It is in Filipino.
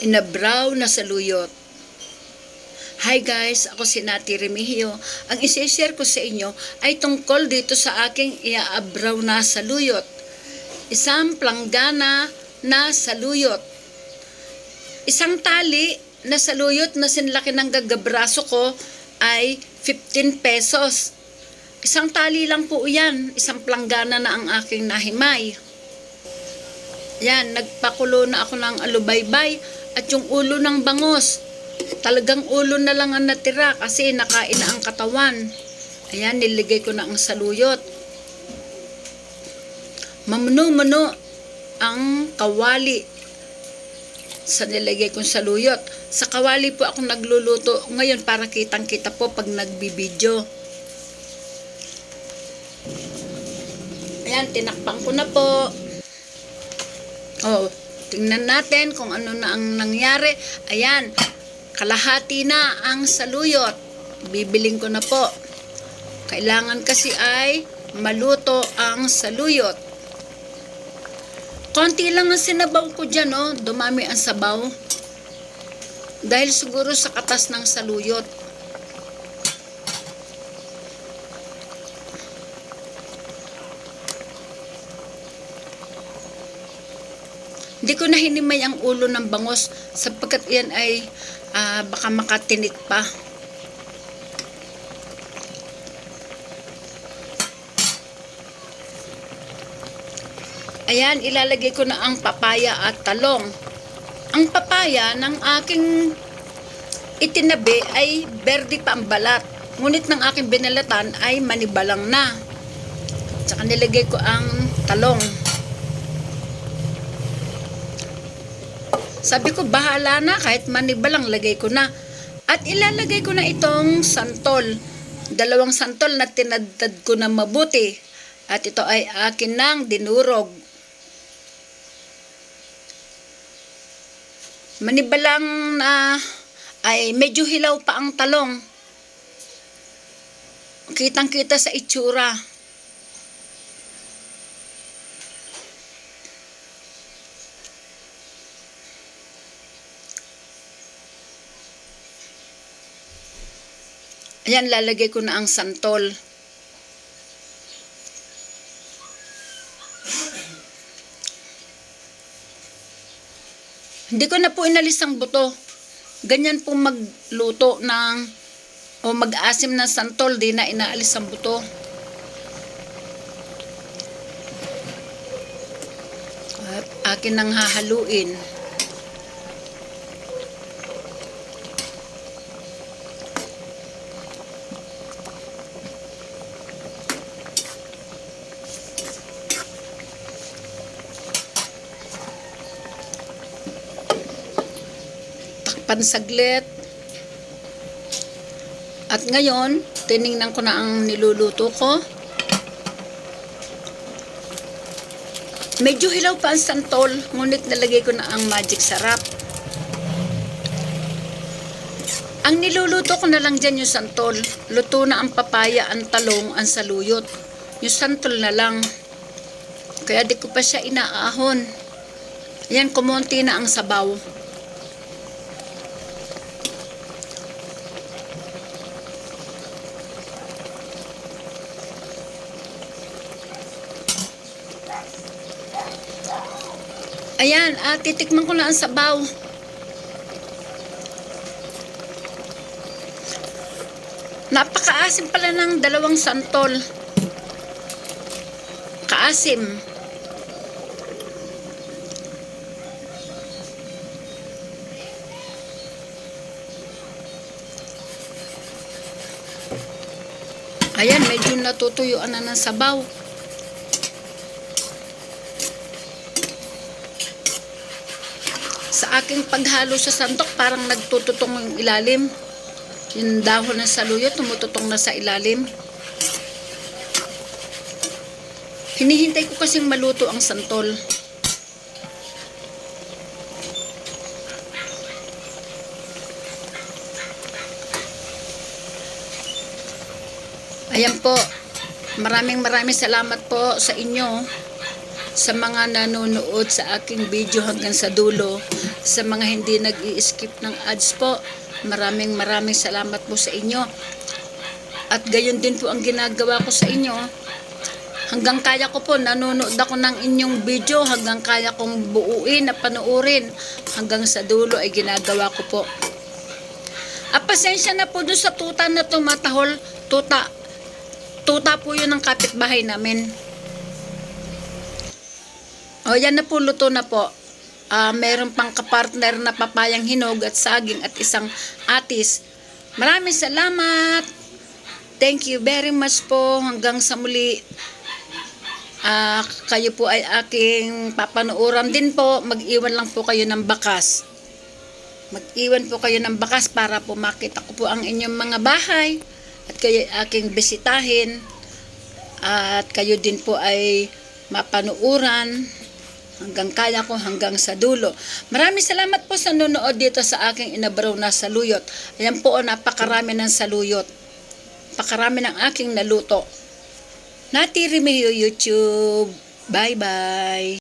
inabraw na saluyot. Hi guys, ako si Nati Remigio. Ang isi-share ko sa inyo ay tungkol dito sa aking iaabraw na saluyot. Isang planggana na saluyot. Isang tali na saluyot na sinlaki ng gagabraso ko ay 15 pesos. Isang tali lang po yan. Isang planggana na ang aking nahimay. Yan, nagpakulo na ako ng alubaybay at yung ulo ng bangos. Talagang ulo na lang ang natira kasi nakain na ang katawan. Ayan, niligay ko na ang saluyot. Mamno-mano ang kawali sa nilagay kong saluyot. Sa kawali po ako nagluluto ngayon para kitang-kita po pag nagbibideo. Ayan, tinakpan ko na po. Oh, tingnan natin kung ano na ang nangyari. Ayan, kalahati na ang saluyot. Bibiling ko na po. Kailangan kasi ay maluto ang saluyot. Konti lang ang sinabaw ko dyan, oh. Dumami ang sabaw. Dahil siguro sa katas ng saluyot. Hindi ko na hinimay ang ulo ng bangos sapagkat yan ay ah, baka makatinik pa. Ayan, ilalagay ko na ang papaya at talong. Ang papaya ng aking itinabi ay berde pa ang balat. Ngunit ng aking binalatan ay manibalang na. Tsaka nilagay ko ang talong. Sabi ko, bahala na, kahit manibalang lagay ko na. At ilalagay ko na itong santol. Dalawang santol na tinadtad ko na mabuti. At ito ay akin nang dinurog. Manibalang na ay medyo hilaw pa ang talong. Kitang-kita sa itsura. Ayan, lalagay ko na ang santol. Hindi ko na po inalis ang buto. Ganyan po magluto ng o mag-asim ng santol, di na inaalis ang buto. At akin nang hahaluin. Takpan saglit. At ngayon, tiningnan ko na ang niluluto ko. Medyo hilaw pa ang santol, ngunit nalagay ko na ang magic sarap. Ang niluluto ko na lang dyan yung santol. Luto na ang papaya, ang talong, ang saluyot. Yung santol na lang. Kaya di ko pa siya inaahon. Yan, kumonti na ang sabaw. Ayan, ah, titikman ko na ang sabaw. Napakaasim pala ng dalawang santol. Kaasim. Ayan, medyo natutuyuan na ng sabaw. Sa aking paghalo sa santok, parang nagtututong yung ilalim. Yung dahon ng saluyot, tumututong na sa ilalim. Hinihintay ko kasing maluto ang santol. Ayan po. Maraming maraming salamat po sa inyo. Sa mga nanonood sa aking video hanggang sa dulo, sa mga hindi nag skip ng ads po. Maraming maraming salamat po sa inyo. At gayon din po ang ginagawa ko sa inyo. Hanggang kaya ko po, nanonood ako ng inyong video, hanggang kaya kong buuin na panoorin. Hanggang sa dulo ay ginagawa ko po. Ah, pasensya na po dun sa tuta na tumatahol. Tuta. Tuta po yun ng kapitbahay namin. O, yan na po, luto na po. Ah, meron pang kapartner na papayang hinog at saging at isang atis. Maraming salamat. Thank you very much po. Hanggang sa muli. Ah, kayo po ay aking papanuuran din po. Mag-iwan lang po kayo ng bakas. Mag-iwan po kayo ng bakas para po makita ko po ang inyong mga bahay at kayo ay aking bisitahin at kayo din po ay mapanuuran hanggang kaya ko hanggang sa dulo. Maraming salamat po sa nanonood dito sa aking inabraw na saluyot. Ayan po, oh, napakarami ng saluyot. Pakarami ng aking naluto. Nati Remehio YouTube. Bye-bye.